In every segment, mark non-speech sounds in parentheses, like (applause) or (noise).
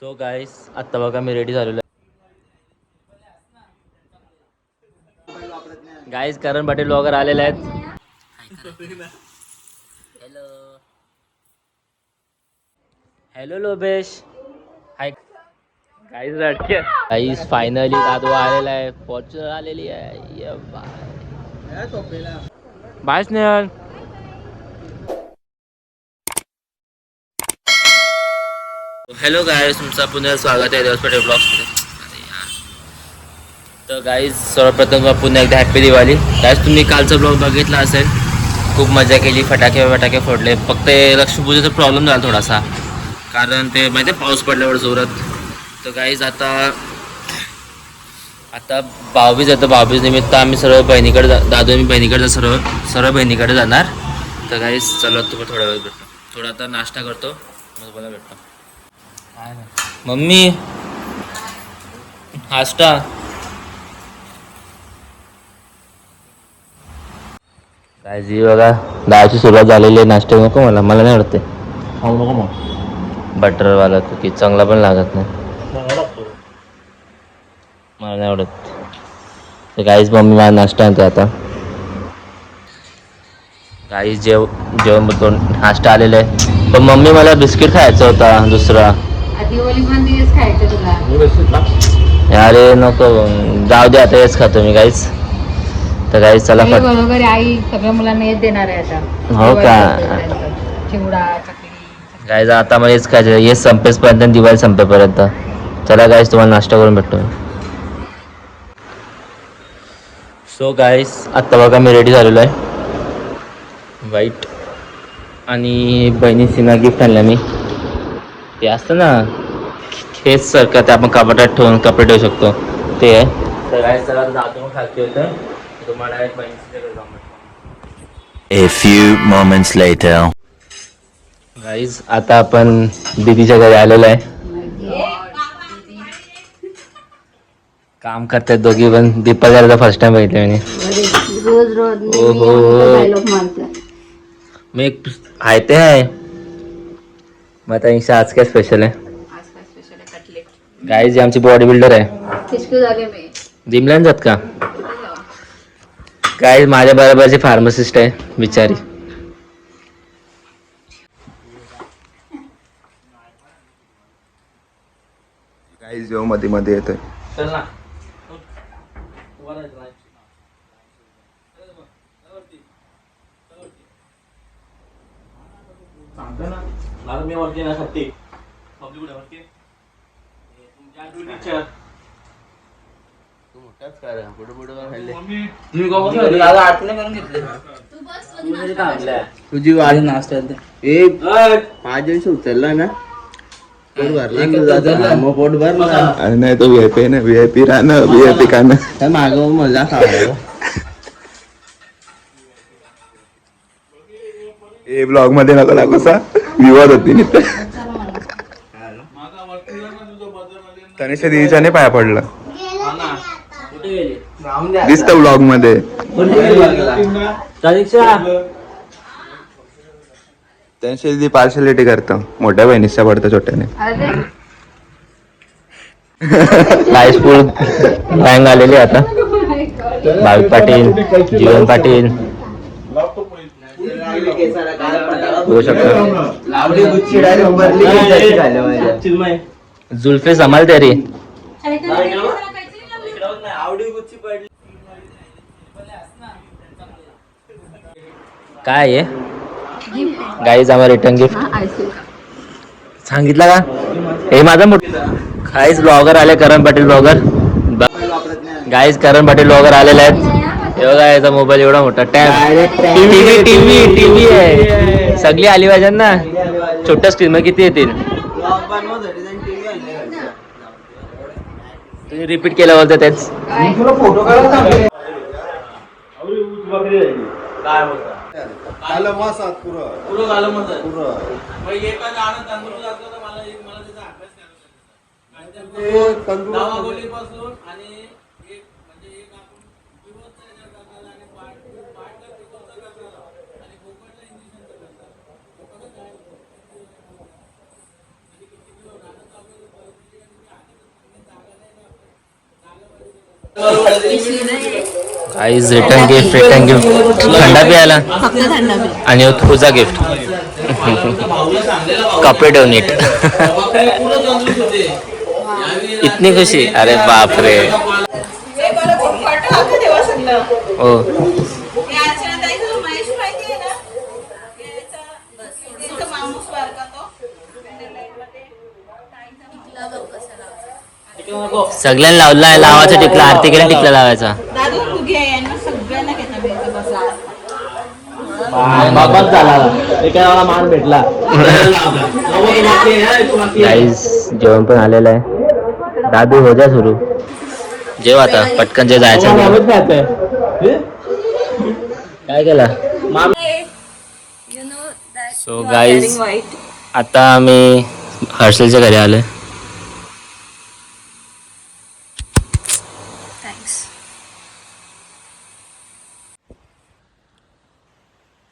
So guys आत्ता बघा मी ready झालेलो आहे. गाईस करण पाटील ब्लॉगर आलेले आहेत. हॅलो हॅलो लोबेश. हाय गाईस रडके. गाईस फायनली दादू आलेला आहे. फॉर्च्युनर आलेली आहे. ये bye. Bye Snehal. Hello guys तुमचं पुन्हा स्वागत आहे दिवस पटेल ब्लॉग्समध्ये तर गाईज सर्वप्रथम पुन्हा एकदा हॅपी दिवाळी. गाईज तुम्ही कालचा ब्लॉग बघितला असेल. खूप मजा केली. फटाके फटाके फोडले. फक्त लक्ष्मीपूजेचा प्रॉब्लेम झाला थोडासा. कारण ते माहिती आहे पाऊस पडल्यावर जोरात. तर गाईज आता आता बावीस येतं बावीस निमित्त आम्ही सर्व बहिणीकडे जा दादू मी बहिणीकडे सर्व सर्व बहिणीकडे जाणार. तर गाईज चला तुम्ही थोडा वेळ भेटतो. थोडा आता नाश्ता करतो. मग तुम्हाला भेटतो. मम्मी. नाश्ता. काय जी बघा दहाची सुरुवात झालेली आहे. नाश्ता नको मला. मला नाही आवडते खाऊ नको मग. बटरवाला कुकी. चांगला पण लागत नाही. मला नाही आवडत तर काहीच मम्मी मला नाश्ता आणते आता. काही जेव जेवण नाश्ता आलेला आहे. पण मम्मी मला बिस्किट खायचा होता दुसरा. खायचं तुला. अरे नको जाऊ दे आता हेच खातो मी काहीच. तर काहीच चला हे फट बरोबर आहे, आई सगळ्या मुलांना हेच देणार आहे आता. हो का? दिवाळीपर्यंत. चिवडा चकली गाईज आता मला हेच खायचं हेच संपेसपर्यंत आणि दिवाळी संपेपर्यंत. चला गाईज तुम्हाला नाश्ता करून भेटतो सो गाईज आत्ता बघा मी रेडी झालेलो आहे. वाईट आणि बहिणी सीना गिफ्ट आणलं मी ते असतं ना हेच सारखं ते आपण कपाटात ठेवून कपडे ठेवू शकतो. ते आहे. तर चला होतं तुम्हाला A few moments later. Guys आता आपण दीदीच्या घरी आलेलो आहे. काम करतात दोघी पण. दीपाला फर्स्ट टाइम बघितलं मी. रोज रोज ओहो. डायलॉग मारतात मी एक आहे ते आहे. मग आता इंशा आज काय स्पेशल आहे? आज काय स्पेशल आहे? कटलेट गाईज आमची बॉडी बिल्डर आहे. खिचकी झाले मी. जिमला जात का? काय माझ्या बरोबरची फार्मासिस्ट आहे बिचारी. काही जेव्हा मध्ये मध्ये येतोय. चल ना. माझं मी वरती येण्यासाठी पब्लिक कुठे वरती? तुमच्या तुम्ही तुझी वाढ नाश्ता ए पाच दिवस उचलला ना? पोट भरला. मग पोट भरला. आणि नाही तो व्हीआयपी ना. व्हीआयपी राहणं व्हीआयपी खाणं. माग मजा खावा ए ब्लॉगमध्ये नको लागू सा विवाद होती तनिषा दिदीच्या नाही पाया पडलं. दिसत ब्लॉगमध्ये. तनिषा. दिदी पार्शलिटी करतं. मोठ्या बहिणीच्या पडतं छोट्याने. फुल गँग आलेली आता. भाविक पाटील जीवन पाटील. शकता. लावली डायरेक्ट माझ्या. चिन्मय. जुल्फे समाल तरी आवडी गुच्ची पडली. काय आहे? गाईज आम्हाला रिटर्न गिफ्ट सांगितलं का? हे माझा मोठा गाईज ब्लॉगर आले Karan Patil blogger guys Karan Patil blogger आलेले आहेत. बघा याचा मोबाईल एवढा मोठा. टॅब. टीव्ही टीव्ही टीव्ही आहे. सगळी आली पाहिजे ना? छोट्या स्क्रीन मध्ये किती येतील? तुम्ही रिपीट केलं बोलतो तेच. पुरं. झालं मग मग एका झाडात तांदूळ घातलं तर मला एक मला त्याचा अभ्यास करायचा आहे. नावागोलीपासून आणि एक म्हणजे एक आपण विरोधचा याच्यात टाकायला आणि पाठ पाठ जर तिकडचा टाकला आणि कोकणला इंजेक्शनचं करतात कोकणात काय होतं? आणि किती किलो राहणं चालू आहे, पिशवी नाही guys return gift return gift थंडा प्यायला. आणि तुझा गिफ्ट सांगलेला भाऊ कपडे डोनेट इतनी खुशी. अरे बापरे. हे. ओ हे अर्चना ताईचं महेश माहिती आहे ना? याचा- त्यांचा माणूस बारका तो. सगळ्यांना लावला लावायचा टिकला आरती केला टिकला लावायचा. दादू तू घे यांना सगळ्यांना घेता मिळतं बसा. बाबाच झाला. एका मला मान भेटला. गाईज जेवण पण आलेलं आहे. दादू हो जा सुरू. जेव आता पटकन जे जायचं. काय केला? सो गाईज आता आम्ही हर्षलच्या घरी आलोय.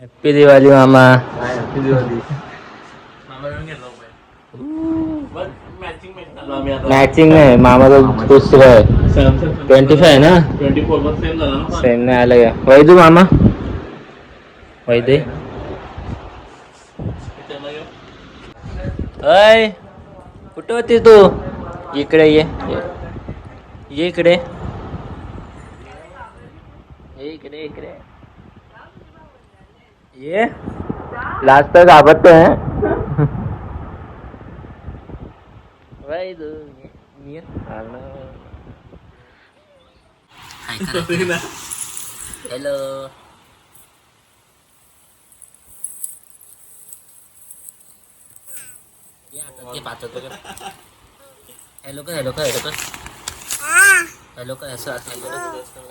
हॅप्पी दिवाळी मामा मॅचिंग नाही मामा तो दुसरं आहे. ट्वेंटी फाय ना? ट्वेंटी फोर सेम झाला ना सेम नाही आलं का? वैदू मामा वैदे? अय कुठं होती तू? इकडे ये ये. ये इकडे. ये इकडे इकडे. ये लास्ट तक घाबरतोय वैदू ये. ये. आलं. हॅलो हॅलो का हॅलो का हॅलो का हॅलो का असं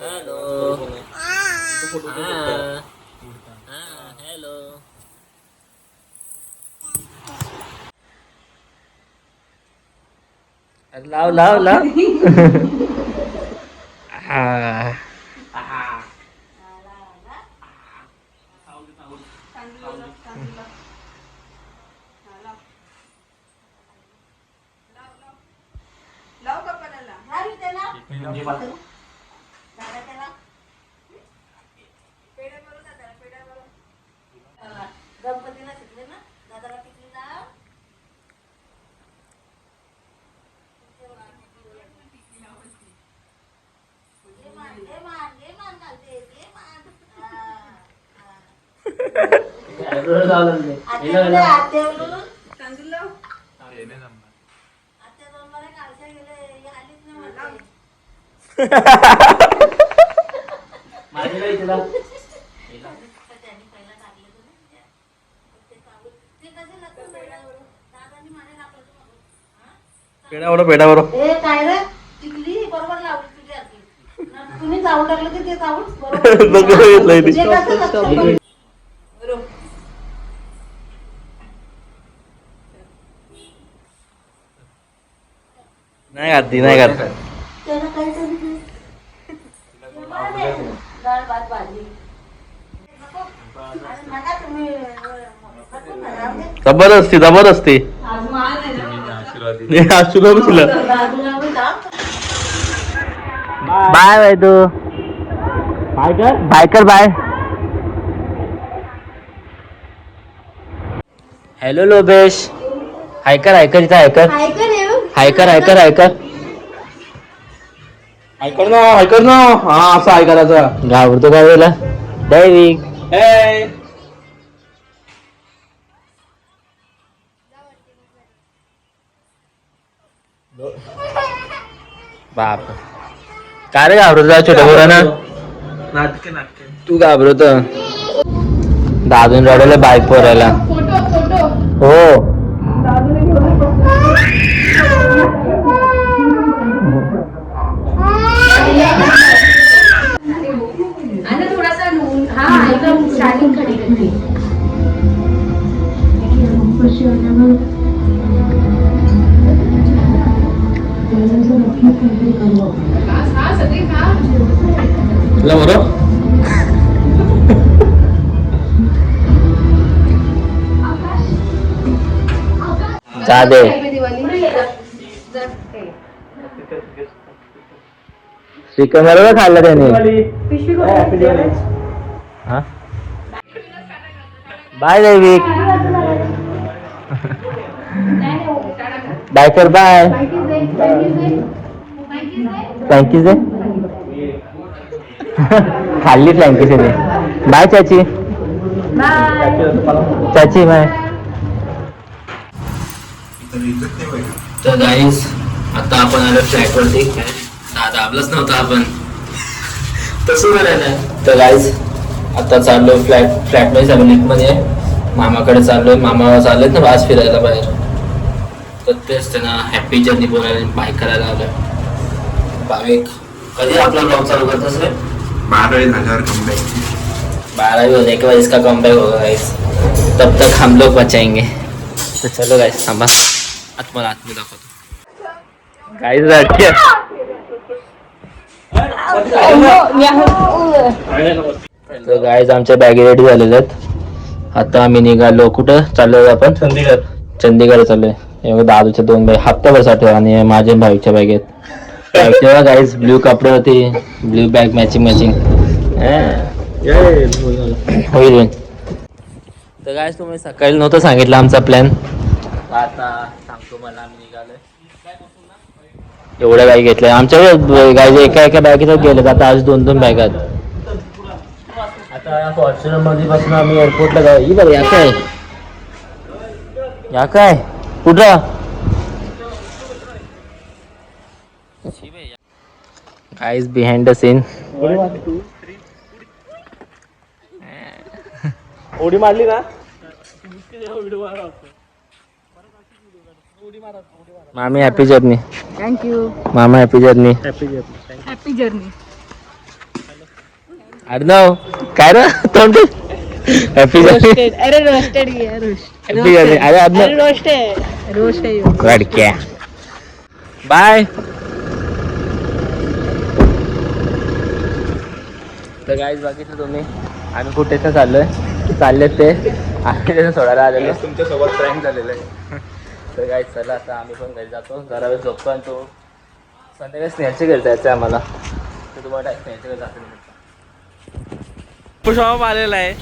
हॅलो हॅलो अरे लाव लाव लाव. हा लाव कपाळाला. झाली त्याला? झाला त्याला? पेढे भरून जा त्याला, पेढे भरून. हा, गणपतीला शिकले ना दादाला टिकली लाव. घे मान, घे मान, घे मान घालते, घे मान. हा, हा. आत्याकडे आत्यावरून तांदूळ लाव. आत्या दोन मला कालच्या गेले ही आलीच नाही म्हटलं. त्यांनी पहिला टाकलं होतं ना त्या. ते तांदूळ. ते कसे लागतं पेढ्यावरून? दादांनी माझ्या टाकलं होतं मागून. हा? पेडावर पेडावर ए काय रे? टिकली बरोबर लावली तुझी तुम्ही चावून टाकलं की ते चावून. बरोबर. (laughs) नाही घातली नाही घात त्याला काय सांगितलं? जेवण आहे. डाळ भात भाजी नको. अरे नका तुम्ही नको ना, राहू दे. जबरदस्ती जबरदस्ती आज मान आहे ना. आशीर्वाद तुला दादूला मी दाब. बाय वैदू काय कर बाय कर बाय हॅलो लोबेश हायकर हायकर इथं हायकर ऐका रे हो. हायकर हायकर हायकर ऐकर ना ऐकर ना हा असं ऐकायचं घाबरतो काय वेळेला ए बाप काय रे घाबरतो छोट्या पोरांना? नाटके नाटके. तू घाबरतो. दादून रडवलं बाईक पोरायला हो. तुला बरं? जा दे. चिकन बरोबर खाल्लं त्याने. बाय दैविक बाय कर बाय फ्लँकीज दे (laughs) खाल्ली फ्लँकीज त्याने बाय चाची. चाची बाय. तर गाईज आता आपण आलो फ्लॅट वरती दाबलाच नव्हता आपण. तसं करायचं तर गाईज आता चाललोय फ्लॅट फ्लॅटमध्ये चालू लिफ्टमध्ये. मामाकडे चाललोय. मामा चाललेत ना आज फिरायला बाहेर. तर तेच त्यांना हॅपी जर्नी बोलायला बाईक करायला आलं बाईक कधी आपला ब्लॉग चालू करत असेल रे बारावी झाल्यावर कमबॅक बारह होने के बाद इसका कम बैक होगा गाइस तब तक हम लोग बचाएंगे। तो चलो गाइस थांबा। आत्मा आत्मा दाखवतो गाइस तर गाइस आमच्या बॅगी रेडी झालेल्या आहेत. आता आम्ही निघालो. कुठं? चाललोय आपण? चंदीगड. चंदीगड चाललोय. एवढं दादूच्या दोन बॅग हप्त्याभरसाठी आणि माझ्या भाईच्या बॅगेत तेव्हा गाईज ब्ल्यू कपडे होते ब्ल्यू बॅग मॅचिंग मॅचिंग होईल होईल. तर काय तुम्ही सकाळी नव्हतं सांगितलं आमचा प्लॅन आता सांगतो मला आम्ही निघालोय. एवढ्या बॅग घेतल्या. आमच्या गाय एका एका बॅगेतच गेले आता आज दोन दोन बॅग आहेत. आता फॉर्च्युनरमध्ये बसून आम्ही एअरपोर्टला जाऊ. ही बघ या काय? या काय? कुठं? गाईज बिहाइंड द सीन उडी मारली ना? मामी हॅपी जर्नी थँक्यू मामा happy journey happy journey Arnav काय रे? तोंड. हॅपी जर्नी अरे रोस्टेड हॅपी जर्नी अरे अर्णव रोस्ट आहे रोस्ट आहे रडक्या बाय तर गाईज बघितलं तुम्ही. आम्ही कुठे तर चाललोय. चालले ते. आम्ही त्याचं सोडायला आलेलो. तुमच्यासोबत प्रँक झालेलं आहे. तर काय चला आता आम्ही पण घरी जातो. जरा वेळ झोपतो आणि तो संध्याकाळी स्नेहलच्या घरी जायचं आहे आम्हाला. तर तुम्हाला स्नेहलच्या घरी जातो पुष्पा आलेला आहे.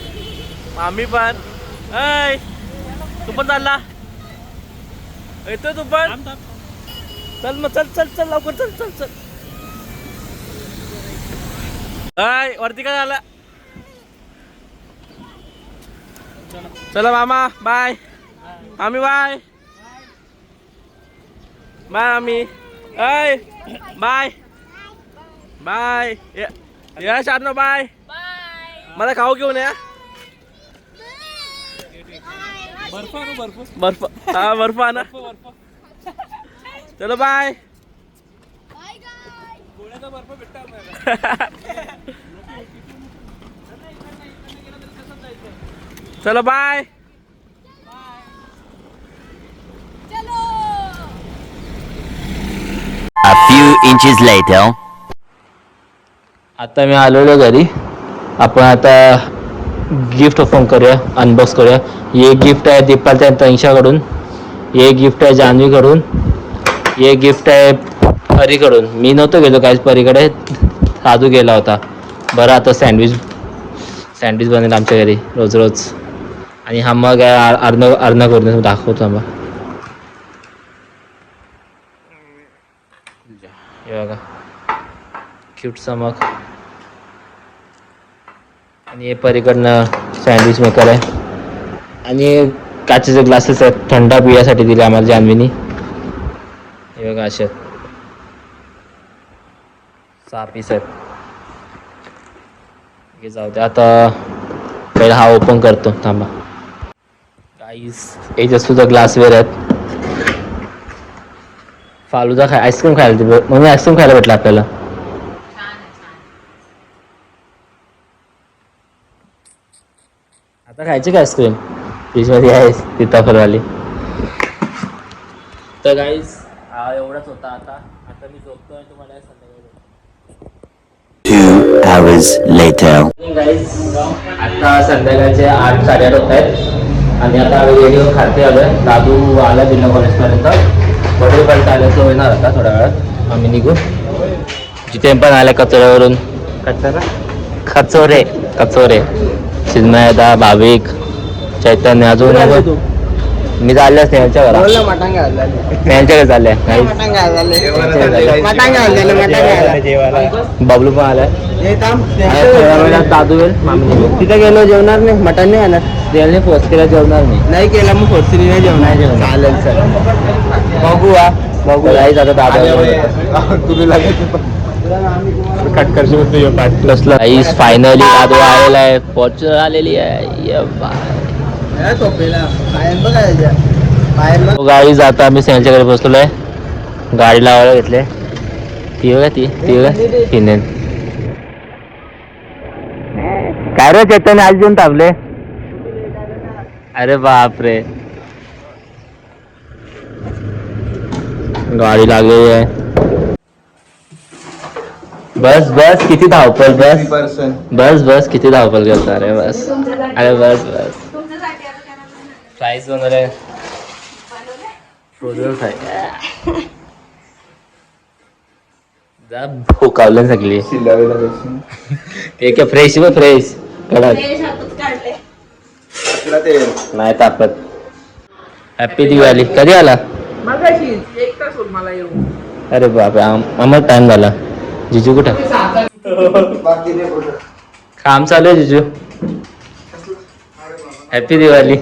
आम्ही पण. ऐ तू पण चालला. येतोय तू पण. चल मग चल चल चल लवकर चल चल चल. ऐ वरती काय झालं? चला मामा बाय. आम्ही बाय. बाय आम्ही ऐ बाय. बाय. या शारनो बाय. मला खाऊ घेऊन या. बर्फ हा बर्फ आणा. चलो बाय. (laughs) चलो bye A few inches later. आता मी आलेलो घरी. आपण आता गिफ्ट ओपन करूया अनबॉक्स करूया. हे गिफ्ट आहे दीपालच्या तंशाकडून हे गिफ्ट आहे जान्हवीकडून. हे गिफ्ट आहे परीकडून. मी नव्हतो गेलो काहीच परीकडे. साधू गेला होता. बरं आता सँडविच सँडविच बनेल आमच्या घरी रोज रोज आणि हा मग आहे अर- अर्न अर्न करून दाखवतो मग बघा. क्यूटचा मग. आणि हे परीकडनं सँडविच मेकर आहे. आणि काचेचे ग्लासेस आहेत थंडा पिण्यासाठी दिले आम्हाला जान्हवीनी. हे बघा असे. आहेत सहा पीस आहेत. जाऊ दे आता पहिला हा ओपन करतो. थांबा. काहीच याच्यात सुद्धा ग्लासवेअर आहेत फालुदा खाय आईस्क्रीम खायला दिलं म्हणून आईस्क्रीम खायला भेटलं आपल्याला. आता खायची का आईस्क्रीम फ्रीजमध्ये आहे सीताफळवाली तर गाईज हा एवढाच होता आता. आता मी झोपतोय तुम्हाला संध्याकाळी Two hours later. गाईज आता संध्याकाळचे आठ साडेआठ होत आहेत. आणि आता रेडिओ खाते आलोय. दादू आला जिल्हा कॉलेजपर्यंत. वडील पण आल्याचं होणार आता थोड्या वेळात. आम्ही निघू. जिथे पण आल्या कचोऱ्यावरून. खचोरे कचोरे चिन्मयदा भाविक चैतन्य अजून मी चालल्याच नाही यांच्या घरा बोललं मटण घाललं मी यांच्याकडे घाललं बबलू पण आलाय. दादू येईल. तिथे गेलो जेवणार नाही. मटण नाही आलं त्याने पोस्ट केला जेवणार मी. नाही केलं मग फोर्सिनी नाही जेवणार. जेवणार. चालेल सर बघू हा. बघू. राईज आता दादा कट करशील कसला? राईस फायनली दादू आलेला आहे. फॉर्च्युनर आलेली आहे. बघ गाडी जाता आम्ही त्यांच्याकडे बसलोय गाडी लावायला घेतले ती बघा ती ती बघा. तिने काय रे चैतन्य आज येऊन तापले अरे बापरे. गाडी लागलेली आहे. बस बस किती धावपल बस. बस बस किती धावपल करता. अरे बस. अरे बस बस. फ्राय जा भोकावलं सगळी. (laughs) एक फ्रेश व फ्रेश कडक ते (laughs) नाही तापत. हॅपी दिवाळी कधी आला? एक तास होईल मला येऊ अरे बापरे आम- आम्हाला टाइम झाला. जिजू कुठं? काम चालू आहे जिजू. हॅपी दिवाळी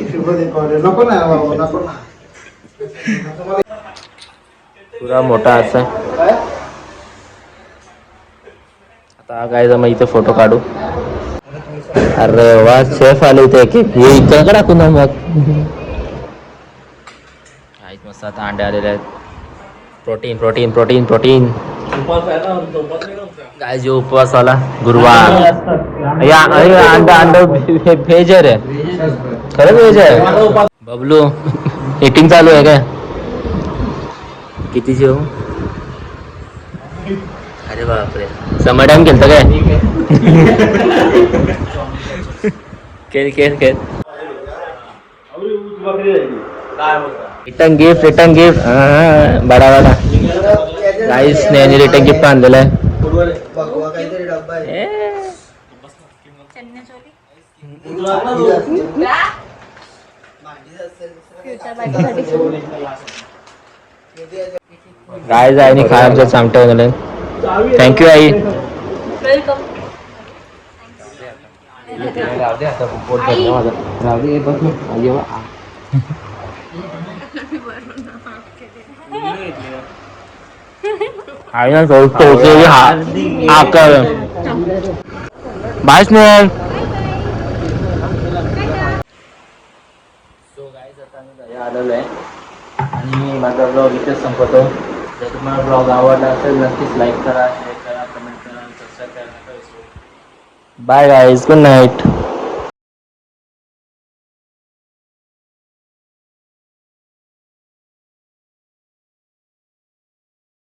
पुरा मोठा असा. आता काय मग इथे फोटो काढू. अरे वा शेफ आले इथे एक एक. हे का टाकू ना मग. आहेत मस्त आता अंडे आलेले आहेत. Protein protein protein protein. काय जो उपवास वाला गुरुवार. या अरे अंडा अंडा व्हेज आहे रे. व्हेज आहे. बबलू मीटिंग चालू आहे काय? किती जेव? अरे बापरे. समर टाइम केलता काय? (laughs) खेळ खेळ खेळ. रिटर्न गिफ्ट रिटर्न गिफ्ट बडा बडा. गाईस ने रिटर्न गिफ्ट आणलेलं आहे. भगवा काहीतरी डब्बा ना हा बाय स्नेहल सो गाईज आता मी घरी आलेलो आहे आणि माझा ब्लॉग इथेच संपवतो जर तुम्हाला ब्लॉग आवडला असेल नक्कीच लाईक करा शेअर करा कमेंट करा